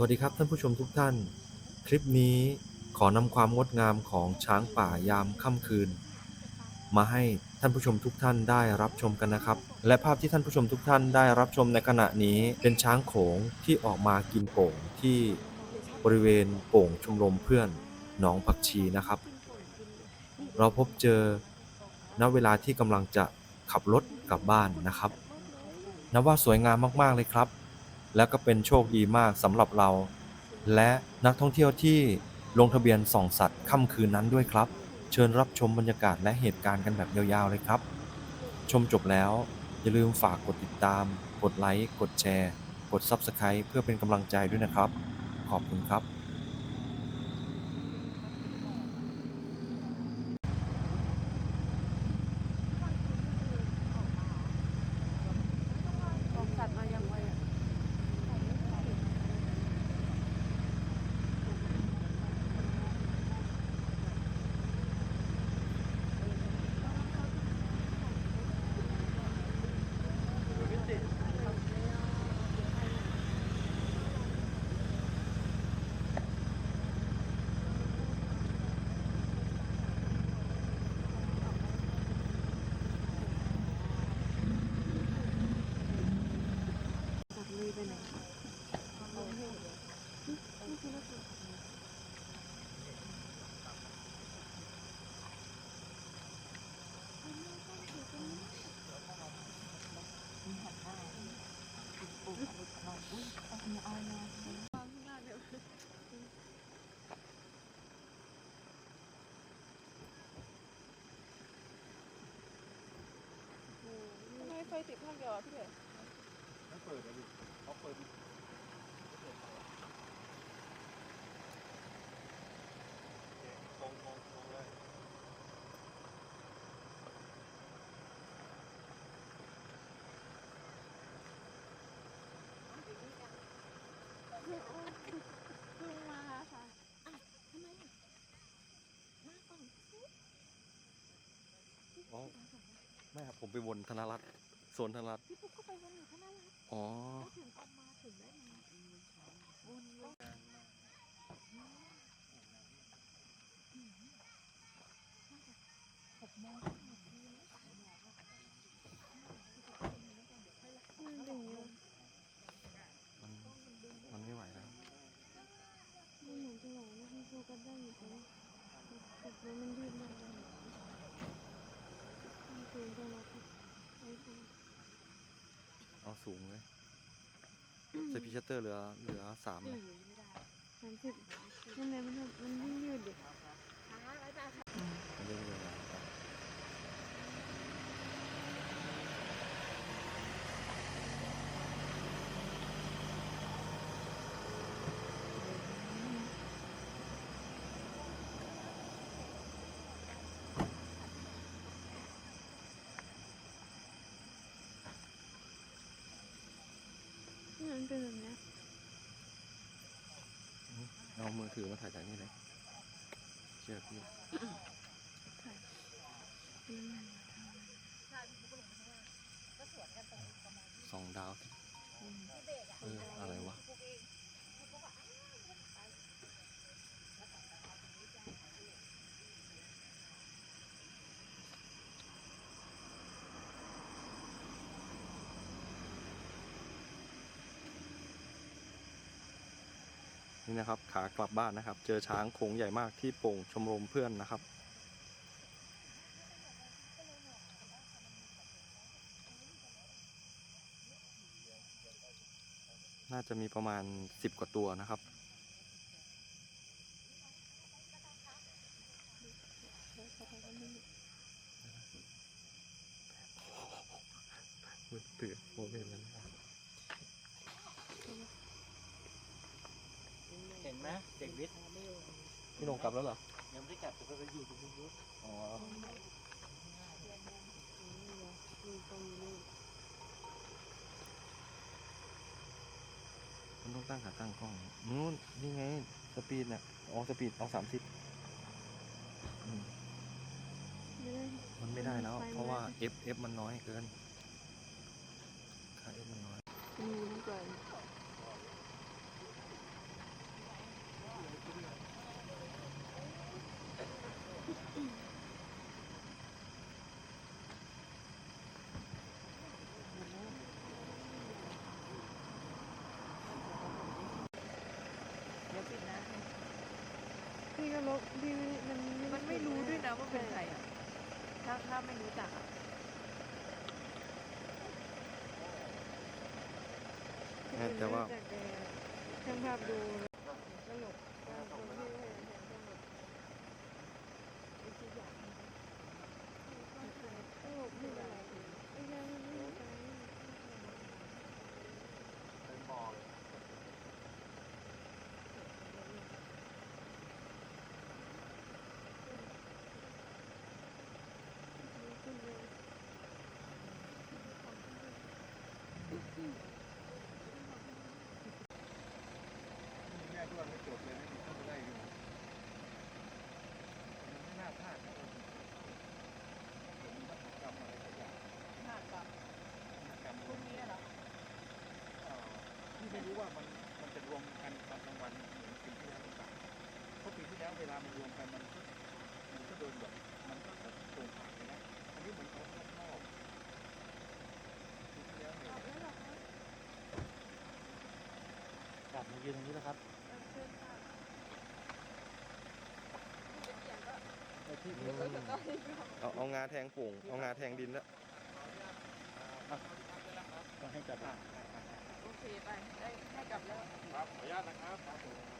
สวัสดีครับท่านผู้ชมทุกท่าน คลิปนี้ขอนำความงดงามของช้างป่ายามค่ำคืน มาให้ท่านผู้ชมทุกท่านได้รับชมกันนะครับ และภาพที่ท่านผู้ชมทุกท่านได้รับชมในขณะนี้เป็นช้างโขงที่ออกมากินโป่งที่บริเวณโป่งชมรมเพื่อนหนองผักชีนะครับ เราพบเจอณเวลาที่กำลังจะขับรถกลับบ้านนะครับนับว่าสวยงามมากๆเลยครับ แล้วก็เป็นโชคดีมากสำหรับเรา และนักท่องเที่ยวที่ลงทะเบียนส่องสัตว์ค่ำคืนนั้นด้วยครับ เชิญรับชมบรรยากาศและเหตุการณ์กันแบบยาวๆเลยครับ ชมจบแล้ว อย่าลืมฝากกดติดตาม กดไลค์ กดแชร์ กด Subscribe เพื่อเป็นกำลังใจด้วยนะครับ ขอบคุณครับ ของสัตว์มายังไงอะ สัตว์เลยไปไหน เอาให้หมดเลยนี่คือรถถังทำไมไฟติดข้างเดียวอะพี่เอ๋เพิ่งมาค่ะ อ๋อ ไม่ครับผมไปวนธนรัตน์โซนธนรัตน์พี่ปุ๊กก็ไปวันอยู่ข้างหน้าร้านอ๋อ แล้วถึงออกมาถึงได้ไหมวนเลยมันดึงอยู่มันมันไม่ไหวแล้ว มันเหมือนจะไหวนะมันโฟกัสได้อยู่แต่ว่าแต่ว่ามันยืดมากเลยมัน สูงจังเลยค่ะไอ้ตัวเอาสูงเลยสปีชัตเตอร์เหลือเหลือสามเลยสามสิบนั่นแหละมันแบบมันยิ่งยืดดิมันเรื่อยๆ นี่มัน เป็นแบบเนี้ยเอามือถือมาถ่ายจากนี่เลยเชื่อพี่อืมสองดาวสิเออ อะไรวะ นี่นะครับขากลับบ้านนะครับ เจอช้างโขงใหญ่มากที่โป่งชมรมเพื่อนนะครับ น่าจะมีประมาณสิบกว่าตัวนะครับมือถือโมเมนต์นั้นเนไหมเด็กวิทย์พี่ลงกลับแล้วเหรอ ยังไม่ได้กลับแต่ไปอยู่ตรงนู้นอ๋อมันต้องตั้งขาตั้งกล้องนู้นนี่ไง สปีดเนี่ยอ๋อสปีดเอาสามสิบไม่ได้มันไม่ได้แล้วไฟมันเพราะว่าไม่ F F มันน้อยเกิน ค่า F มันน้อย มีน้ำเกลือ ปิดนะ พี่ก็ลบพี่มันมันไม่รู้ด้วยนะว่าเป็นใครอะถ้าถ้าไม่รู้จักอะแต่ว่าจากแกช่างภาพดูตลกคนที่เห็นเห็นตลกไอ้ที่อยากตลกไม่อะไรไอ้ยังไม่ไป เป็นบ่อเลย ขึ้นเลย แม่ด้ วนไม่จบเลยไม่มีเข้าไปได้อยู่มันไม่น่าพลาดนะผมมันกรรมอะไรสักอย่างหากกับกรรมพวกนี้เหรอที่ไม่รู้ว่ามันมันจะรวมกันตอนกลางวันเหมือนปีที่แล้วหรือเปล่าเพราะปีที่แล้วเวลามันรวมกันมันก็มันก็โดนแบบมันก็แบบโดนผ่านไปนะอันนี้เหมือนเขาชอบชอบปีที่แล้วเนี่ย กลับมายืนตรงนี้แล้วครับในที่นี้ เอาเอางาแทงปุ่งเอางาแทงดินแล้วต้องให้กลับบ้านโอเคไปได้ให้กลับแล้วครับขออนุญาตนะครับครับผม